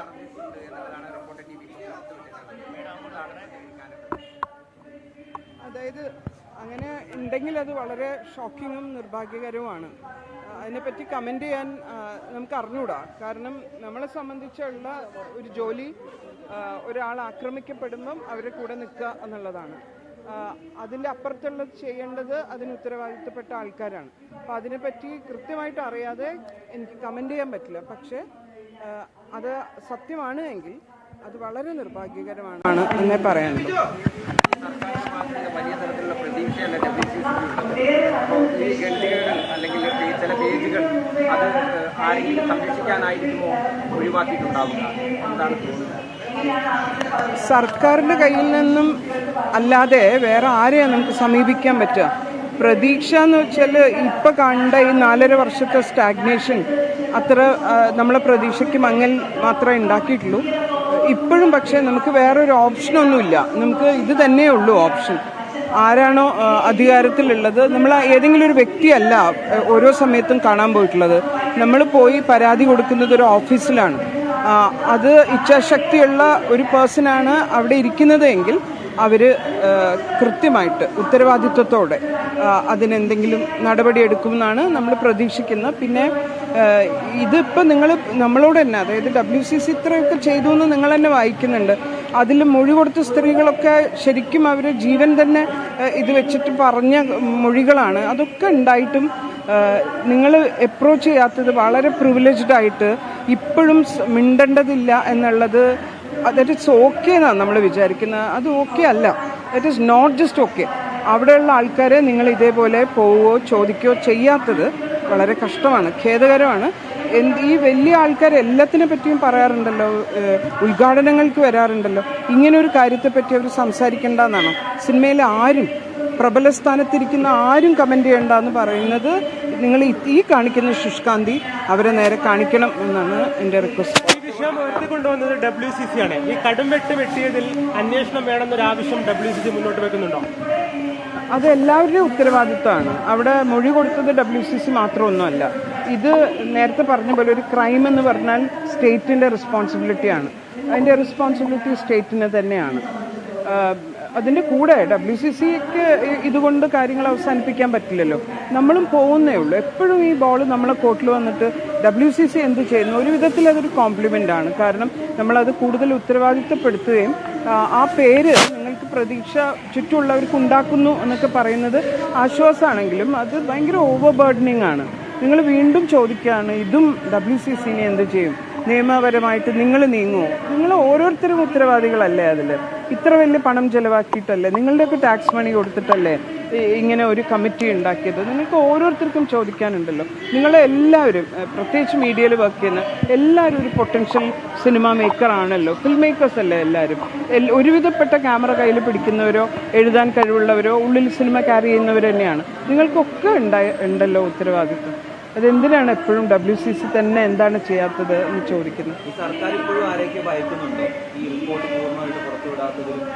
നടന്നിട്ടുണ്ട് എന്നുള്ളതാണ് റിപ്പോർട്ട് അതായത് അങ്ങനെ ഉണ്ടെങ്കിൽ അത് വളരെ ഷോക്കിങ്ങും നിർഭാഗ്യകരവുമാണ്. അതിനെപ്പറ്റി കമന്റ് ചെയ്യാൻ നമുക്ക് അറിഞ്ഞൂടാ. കാരണം നമ്മളെ സംബന്ധിച്ചുള്ള ഒരു ജോലി ഒരാൾ ആക്രമിക്കപ്പെടുമ്പം അവരെ കൂടെ നിൽക്കുക എന്നുള്ളതാണ്. അതിന്റെ അപ്പുറത്തുള്ളത് ചെയ്യേണ്ടത് അതിന് ഉത്തരവാദിത്തപ്പെട്ട ആൾക്കാരാണ്. അപ്പോൾ അതിനെപ്പറ്റി കൃത്യമായിട്ട് അറിയാതെ എനിക്ക് കമന്റ് ചെയ്യാൻ പറ്റില്ല. പക്ഷേ അത് സത്യമാണ് എങ്കിൽ അത് വളരെ നിർഭാഗ്യകരമാണ് എന്നേ നിന്ന് വലിയ ചില സർക്കാരിന്റെ കയ്യിൽ നിന്നും അല്ലാതെ വേറെ ആരെയാണ് നമുക്ക് സമീപിക്കാൻ പറ്റുക? പ്രതീക്ഷ എന്ന് വെച്ചാൽ ഇപ്പം കണ്ട ഈ നാലര വർഷത്തെ സ്റ്റാഗ്നേഷൻ അത്ര നമ്മളെ പ്രതീക്ഷയ്ക്ക് മങ്ങൽ മാത്രമേ ഉണ്ടാക്കിയിട്ടുള്ളൂ. ഇപ്പോഴും പക്ഷേ നമുക്ക് വേറൊരു ഓപ്ഷനൊന്നുമില്ല നമുക്ക് ഇത് തന്നെ ഉള്ളൂ ഓപ്ഷൻ ആരാണോ അധികാരത്തിലുള്ളത്? നമ്മൾ ഏതെങ്കിലും ഒരു വ്യക്തിയല്ല ഓരോ സമയത്തും കാണാൻ പോയിട്ടുള്ളത്. നമ്മൾ പോയി പരാതി കൊടുക്കുന്നത് ഒരു ഓഫീസിലാണ്. അത് ഇച്ഛാശക്തിയുള്ള ഒരു പേഴ്സണാണ് അവിടെ ഇരിക്കുന്നത് എങ്കിൽ അവർ കൃത്യമായിട്ട് ഉത്തരവാദിത്വത്തോടെ അതിനെന്തെങ്കിലും നടപടിയെടുക്കുമെന്നാണ് നമ്മൾ പ്രതീക്ഷിക്കുന്നത്. പിന്നെ ഇതിപ്പോൾ നിങ്ങൾ നമ്മളോട് തന്നെ അതായത് ഡബ്ല്യു സി സി ഇത്രയൊക്കെ ചെയ്തു എന്ന് നിങ്ങൾ തന്നെ വായിക്കുന്നുണ്ട്. അതിൽ മൊഴി കൊടുത്ത സ്ത്രീകളൊക്കെ ശരിക്കും അവർ ജീവൻ തന്നെ ഇത് വെച്ചിട്ട് പറഞ്ഞ മൊഴികളാണ്. അതൊക്കെ ഉണ്ടായിട്ടും നിങ്ങൾ അപ്രോച്ച് ചെയ്യാത്തത് വളരെ പ്രിവിലേജ്ഡ് ആയിട്ട് ഇപ്പോഴും മിണ്ടേണ്ടതില്ല എന്നുള്ളത് ദറ്റ് ഇറ്റ്സ് ഓക്കെ എന്നാണ് നമ്മൾ വിചാരിക്കുന്നത്. അത് ഓക്കെ അല്ല. That is not just okay അവിടെയുള്ള ആൾക്കാരെ നിങ്ങൾ ഇതേപോലെ പോവുകയോ ചോദിക്കുകയോ ചെയ്യാത്തത് വളരെ കഷ്ടമാണ് ഖേദകരമാണ്. ഈ വലിയ ആൾക്കാർ എല്ലാത്തിനെ പറ്റിയും പറയാറുണ്ടല്ലോ ഉദ്ഘാടനങ്ങൾക്ക് വരാറുണ്ടല്ലോ. ഇങ്ങനെ ഒരു കാര്യത്തെപ്പറ്റി അവർ സംസാരിക്കേണ്ടെന്നാണോ. സിനിമയിൽ ആരും പ്രബല സ്ഥാനത്തിരിക്കുന്ന ആരും കമന്റ് ചെയ്യണ്ട എന്ന് പറയുന്നത് നിങ്ങൾ ഈ- കാണിക്കുന്ന ശുഷ്കാന്തി അവരെ നേരെ കാണിക്കണം എന്നാണ് എന്റെ റിക്വസ്റ്റ്. ഈ വിഷയം ഡബ്ല്യു സി സി ആണ്. ഈ കടും വെട്ട് വെട്ടിയതിൽ അന്വേഷണം വേണമെന്നൊരു ആവശ്യം ഡബ്ല്യു സി സി മുന്നോട്ട് വെക്കുന്നുണ്ടോ? അത് എല്ലാവരുടെയും ഉത്തരവാദിത്തമാണ് അവിടെ മൊഴി കൊടുത്തത് ഡബ്ല്യു സി സി മാത്രമൊന്നുമല്ല. ഇത് നേരത്തെ പറഞ്ഞ പോലെ ഒരു ക്രൈം എന്ന് പറഞ്ഞാൽ സ്റ്റേറ്റിന്റെ റെസ്പോൺസിബിലിറ്റിയാണ് അതിന്റെ റെസ്പോൺസിബിലിറ്റി സ്റ്റേറ്റിന് തന്നെയാണ്. അതിന്റെ കൂടെ ഡബ്ല്യു സി സിക്ക് ഇതുകൊണ്ട് കാര്യങ്ങൾ അവസാനിപ്പിക്കാൻ പറ്റില്ലല്ലോ. നമ്മളും പോകുന്നേ ഉള്ളൂ. എപ്പോഴും ഈ ബോൾ നമ്മളെ കോർട്ടിൽ വന്നിട്ട് ഡബ്ല്യു സി സി എന്ത് ചെയ്യുന്നു? ഒരു വിധത്തിൽ അതൊരു കോംപ്ലിമെന്റ് ആണ്. കാരണം നമ്മളത് കൂടുതൽ ഉത്തരവാദിത്തപ്പെടുത്തുകയും ആ പേര് നിങ്ങൾക്ക് പ്രതീക്ഷ ചുറ്റുമുള്ളവർക്ക് ഉണ്ടാക്കുന്നു എന്നൊക്കെ പറയുന്നത് ആശ്വാസമാണെങ്കിലും അത് ഭയങ്കര ഓവർ ബേർഡനിങ് ആണ്. നിങ്ങൾ വീണ്ടും ചോദിക്കുകയാണ് ഇതും ഡബ്ല്യു സി സിനെ എന്ത് ചെയ്യും? നിയമപരമായിട്ട് നിങ്ങൾ നീങ്ങുമോ നിങ്ങൾ ഓരോരുത്തരും ഉത്തരവാദികളല്ലേ അതിൽ? ഇത്ര വലിയ പണം ചെലവാക്കിയിട്ടല്ലേ? നിങ്ങളുടെയൊക്കെ ടാക്സ് മണി കൊടുത്തിട്ടല്ലേ ഇങ്ങനെ ഒരു കമ്മിറ്റി ഉണ്ടാക്കിയത്? നിങ്ങൾക്ക് ഓരോരുത്തർക്കും ചോദിക്കാനുണ്ടല്ലോ. നിങ്ങളെ എല്ലാവരും ഏഹ്, പ്രത്യേകിച്ച് മീഡിയയിൽ വർക്ക് ചെയ്യുന്ന എല്ലാവരും ഒരു പൊട്ടൻഷ്യൽ സിനിമ മേക്കറാണല്ലോ ഫിലിം മേക്കേഴ്സ് അല്ലേ എല്ലാവരും ഒരുവിധപ്പെട്ട ക്യാമറ കയ്യിൽ പിടിക്കുന്നവരോ എഴുതാൻ കഴിവുള്ളവരോ ഉള്ളിൽ സിനിമ ക്യാരി ചെയ്യുന്നവർ തന്നെയാണ്. നിങ്ങൾക്കൊക്കെ ഉണ്ടായി ഉണ്ടല്ലോ ഉത്തരവാദിത്വം. അതെന്തിനാണ് എപ്പോഴും ഡബ്ല്യു സി സി തന്നെ എന്താണ് ചെയ്യാത്തത് എന്ന് ചോദിക്കുന്നത്? സർക്കാർ ഇപ്പോഴും ആരെയൊക്കെ ഭയക്കുന്നുണ്ടോ? ഈ റിപ്പോർട്ട് പൂർണമായിട്ട് പുറത്തുവിടാത്തതിലും?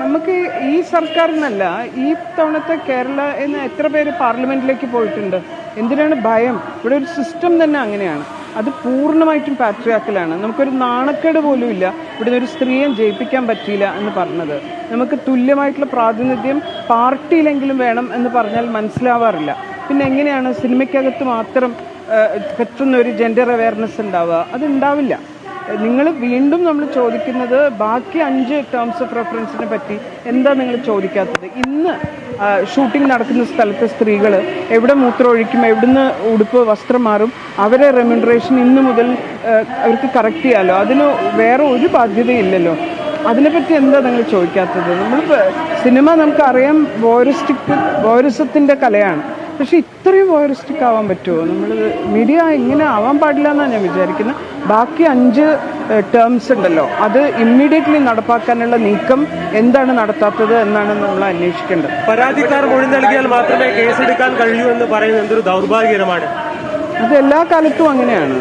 നമുക്ക് ഈ സർക്കാരിനല്ല ഈ തവണത്തെ കേരള എന്ന് എത്ര പേര് പാർലമെന്റിലേക്ക് പോയിട്ടുണ്ട്? എന്തിനാണ് ഭയം? ഇവിടെ ഒരു സിസ്റ്റം തന്നെ അങ്ങനെയാണ്. അത് പൂർണമായിട്ടും പാട്രിയാക്കലാണ് നമുക്കൊരു നാണക്കേട് പോലും ഇല്ല. ഇവിടുന്ന് ഒരു സ്ത്രീയെ ജയിപ്പിക്കാൻ പറ്റിയില്ല എന്ന് പറഞ്ഞത്. നമുക്ക് തുല്യമായിട്ടുള്ള പ്രാതിനിധ്യം പാർട്ടിയിലെങ്കിലും വേണം എന്ന് പറഞ്ഞാൽ മനസ്സിലാവാറില്ല. പിന്നെ എങ്ങനെയാണ് സിനിമയ്ക്കകത്ത് മാത്രം പറ്റുന്ന ഒരു ജെൻഡർ അവയർനെസ് ഉണ്ടാവുക? അത് ഉണ്ടാവില്ല. നിങ്ങൾ വീണ്ടും നമ്മൾ ചോദിക്കുന്നത് ബാക്കി അഞ്ച് ടേംസ് ഓഫ് റെഫറൻസിനെ പറ്റി എന്താ നിങ്ങൾ ചോദിക്കാത്തത്? ഇന്ന് ഷൂട്ടിംഗ് നടക്കുന്ന സ്ഥലത്തെ സ്ത്രീകൾ എവിടെ മൂത്രം ഒഴിക്കും എവിടുന്ന് ഉടുപ്പ് വസ്ത്രം മാറും അവരെ റെമ്യൂണറേഷൻ ഇന്ന് മുതൽ അവർക്ക് കറക്റ്റ് ചെയ്യാമല്ലോ അതിന് വേറെ ഒരു ബാധ്യതയില്ലല്ലോ. അതിനെപ്പറ്റി എന്താ നിങ്ങൾ ചോദിക്കാത്തത്? നമ്മൾ സിനിമ നമുക്കറിയാം വോയറിസ്റ്റിക് വോയറിസത്തിന്റെ കലയാണ്. പക്ഷെ ഇത്രയും വോയറിസ്റ്റിക് ആവാൻ പറ്റുമോ? നമ്മൾ മീഡിയ ഇങ്ങനെ ആവാൻ പാടില്ല എന്നാണ് ഞാൻ വിചാരിക്കുന്നത് ബാക്കി അഞ്ച് ടേംസ് ഉണ്ടല്ലോ. അത് ഇമ്മീഡിയറ്റ്ലി നടപ്പാക്കാനുള്ള നീക്കം എന്താണ് നടത്താത്തത് എന്നാണ് നമ്മൾ അന്വേഷിക്കേണ്ടത്. പരാതിക്കാർ മൊഴി നൽകിയാൽ മാത്രമേ കേസെടുക്കാൻ കഴിയൂ എന്ന് പറയുന്നത് എന്തൊരു ദൗർഭാഗ്യകരമാണ്. അത് എല്ലാ കാലത്തും അങ്ങനെയാണ്.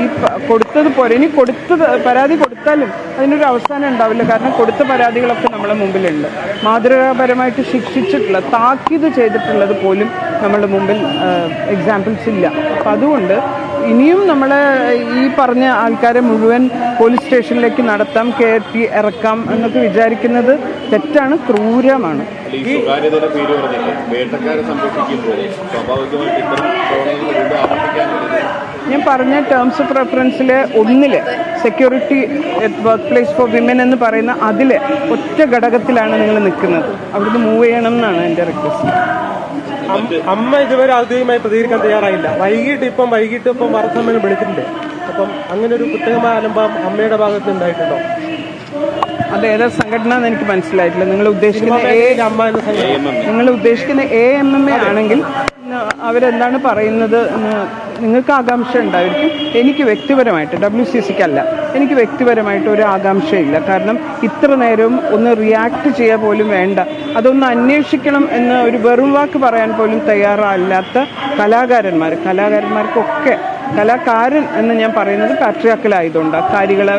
ഈ കൊടുത്തത് പോരെ. ഇനി കൊടുത്തത് പരാതി കൊടുത്താലും അതിനൊരു അവസാനം ഉണ്ടാവില്ല. കാരണം കൊടുത്ത പരാതികളൊക്കെ നമ്മളെ മുമ്പിലുണ്ട്. മാതൃകാപരമായിട്ട് ശിക്ഷിച്ചിട്ടുള്ള താക്കീത് ചെയ്തിട്ടുള്ളത് പോലും നമ്മുടെ മുമ്പിൽ എക്സാമ്പിൾസ് ഇല്ല. അപ്പം അതുകൊണ്ട് ഇനിയും നമ്മൾ ഈ പറഞ്ഞ ആൾക്കാരെ മുഴുവൻ പോലീസ് സ്റ്റേഷനിലേക്ക് നടത്താം കയറ്റി ഇറക്കാം എന്നൊക്കെ വിചാരിക്കുന്നത് തെറ്റാണ് ക്രൂരമാണ്. ഞാൻ പറഞ്ഞ ടേംസ് ഓഫ് റെഫറൻസിൽ ഒന്നിൽ security work place for women എന്ന് പറയുന്ന അതിൽ ഒറ്റ ഘടകത്തിലാണ് നിങ്ങൾ നിൽക്കുന്നത്. അവിടുന്ന് മൂവ് ചെയ്യണം എന്നാണ് എന്റെ റിക്വസ്റ്റ് അമ്മ ഇതുവരെ ഔദ്യോഗികമായി പ്രതികരിക്കാൻ തയ്യാറായില്ല. വൈകിട്ട് ഇപ്പം വൈകിട്ട് ഇപ്പം വാർത്താമ്മനെ വിളിച്ചിട്ടുണ്ട്. അപ്പം അങ്ങനെ ഒരു പ്രത്യേകമായ അലംബം അമ്മയുടെ ഭാഗത്ത് ഉണ്ടായിട്ടുണ്ടോ? അത് ഏതാ സംഘടന എന്ന് എനിക്ക് മനസ്സിലായിട്ടില്ല. നിങ്ങൾ ഉദ്ദേശിക്കുന്ന എ നിങ്ങൾ ഉദ്ദേശിക്കുന്ന എ എം എം എ ആണെങ്കിൽ അവരെന്താണ് പറയുന്നത് നിങ്ങൾക്ക് ആകാംക്ഷ ഉണ്ടായിരിക്കും. എനിക്ക് വ്യക്തിപരമായിട്ട് ഡബ്ല്യു സി സിക്കല്ല എനിക്ക് വ്യക്തിപരമായിട്ട് ഒരു ആകാംക്ഷയില്ല. കാരണം ഇത്ര നേരവും ഒന്ന് റിയാക്ട് ചെയ്യുക പോലും വേണ്ട. അതൊന്ന് അന്വേഷിക്കണം എന്ന് ഒരു വെറും വാക്ക് പറയാൻ പോലും തയ്യാറല്ലാത്ത കലാകാരന്മാർ കലാകാരന്മാർക്കൊക്കെ കലാകാരൻ എന്ന് ഞാൻ പറയുന്നത് പാട്രിയാക്കലായതുകൊണ്ട് കാര്യങ്ങളെ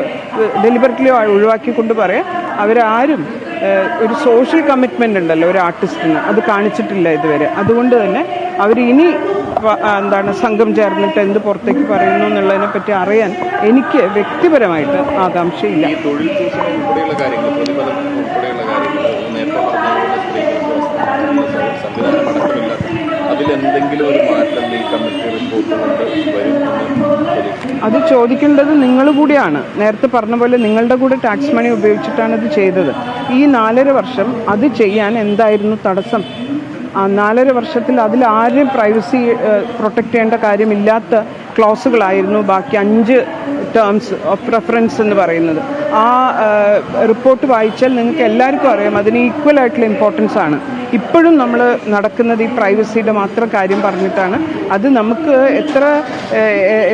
ഡെലിബററ്റ്ലി ഒഴിവാക്കിക്കൊണ്ട് പറയാം. അവരാരും ഒരു സോഷ്യൽ കമ്മിറ്റ്മെന്റ് ഉണ്ടല്ലോ ഒരു ആർട്ടിസ്റ്റിന് അത് കാണിച്ചിട്ടില്ല ഇതുവരെ. അതുകൊണ്ട് തന്നെ അവർ ഇനി എന്താണ് സംഘം ചേർന്നിട്ട് എന്ത് പുറത്തേക്ക് പറയുന്നു എന്നുള്ളതിനെ പറ്റി അറിയാൻ എനിക്ക് വ്യക്തിപരമായിട്ട് ആകാംക്ഷയില്ല. അതിലെന്തെങ്കിലും ഒരു മാറ്റം ഈ കമ്മിറ്റി റിപ്പോർട്ട് കൊണ്ട് വരും അത് ചോദിക്കേണ്ടത് നിങ്ങൾ കൂടിയാണ്. നേരത്തെ പറഞ്ഞ പോലെ നിങ്ങളുടെ കൂടെ ടാക്സ് മണി ഉപയോഗിച്ചിട്ടാണ് ഇത് ചെയ്തത്. ഈ നാലര വർഷം അത് ചെയ്യാൻ എന്തായിരുന്നു തടസ്സം? നാലര വർഷത്തിൽ അതിൽ ആരും പ്രൈവസി പ്രൊട്ടക്ട് ചെയ്യേണ്ട കാര്യമില്ലാത്ത ക്ലോസുകളായിരുന്നു ബാക്കി അഞ്ച് ടേംസ് ഓഫ് റെഫറൻസ് എന്ന് പറയുന്നത്. ആ റിപ്പോർട്ട് വായിച്ചാൽ നിങ്ങൾക്ക് എല്ലാവർക്കും അറിയാം. അതിന് ഈക്വൽ ആയിട്ടുള്ള ഇമ്പോർട്ടൻസ് ആണ്. ഇപ്പോഴും നമ്മൾ നടക്കുന്നത് ഈ പ്രൈവസിയുടെ മാത്രം കാര്യം പറഞ്ഞിട്ടാണ്. അത് നമുക്ക് എത്ര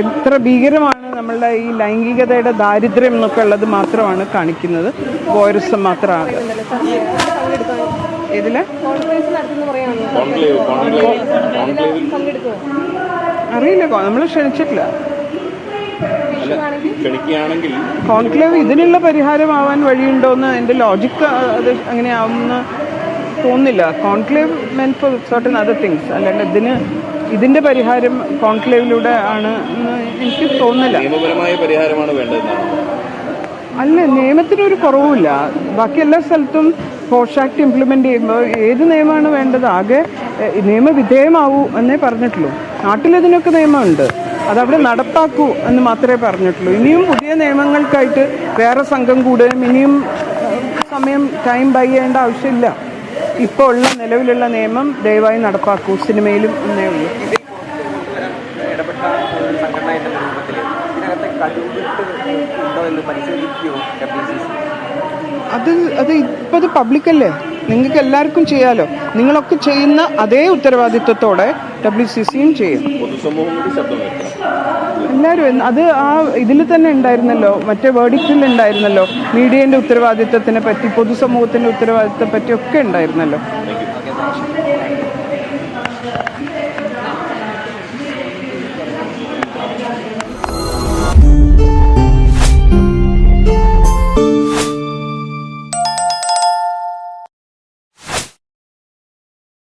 എത്ര ഭീകരമാണ് നമ്മളുടെ ഈ ലൈംഗികതയുടെ ദാരിദ്ര്യം എന്നൊക്കെ ഉള്ളത് മാത്രമാണ് കാണിക്കുന്നത്. വോയറിസം മാത്രമാണ് ഇതിൽ കോൺക്ലേവിൽ അറിയില്ല നമ്മൾ ക്ഷണിച്ചിട്ടില്ല. കോൺക്ലേവ് ഇതിനുള്ള പരിഹാരമാവാൻ വഴിയുണ്ടോ എന്ന് എന്റെ ലോജിക്ക് അത് അങ്ങനെ ആവുമെന്ന് തോന്നുന്നില്ല. Conclave men for certain other things അല്ലാണ്ട് ഇതിന് ഇതിന്റെ പരിഹാരം കോൺക്ലേവിലൂടെ ആണ് എന്ന് എനിക്ക് തോന്നുന്നില്ല. നിയമപരമായ പരിഹാരമാണ് അല്ല നിയമത്തിനൊരു കുറവുമില്ല. ബാക്കി എല്ലാ സ്ഥലത്തും പോഷ് ആക്ട് ഇംപ്ലിമെന്റ് ചെയ്യുമ്പോൾ ഏത് നിയമമാണ് വേണ്ടത്? ആകെ നിയമവിധേയമാവൂ എന്നേ പറഞ്ഞിട്ടുള്ളൂ. നാട്ടിലതിനൊക്കെ നിയമമുണ്ട്. അതവിടെ നടപ്പാക്കൂ എന്ന് മാത്രമേ പറഞ്ഞിട്ടുള്ളൂ. ഇനിയും പുതിയ നിയമങ്ങൾക്കായിട്ട് വേറെ സംഘം കൂടുകയും ഇനിയും സമയം ടൈം ബൈ ചെയ്യേണ്ട ആവശ്യമില്ല. ഇപ്പോൾ ഉള്ള നിലവിലുള്ള നിയമം ദയവായി നടപ്പാക്കൂ. സിനിമയിലും എന്നേ ഉള്ളൂ. അത് അത് ഇപ്പം അത് പബ്ലിക്കല്ലേ? നിങ്ങൾക്ക് എല്ലാവർക്കും ചെയ്യാലോ. നിങ്ങളൊക്കെ ചെയ്യുന്ന അതേ ഉത്തരവാദിത്വത്തോടെ ഡബ്ല്യു സി സിയും ചെയ്യും. എല്ലാവരും അത് ആ ഇതിൽ തന്നെ ഉണ്ടായിരുന്നല്ലോ. മറ്റേ വേർഡിക്റ്റിൽ ഉണ്ടായിരുന്നല്ലോ. മീഡിയേന്റെ ഉത്തരവാദിത്വത്തിനെ പറ്റി പൊതുസമൂഹത്തിന്റെ ഉത്തരവാദിത്വത്തെ പറ്റി ഒക്കെ ഉണ്ടായിരുന്നല്ലോ.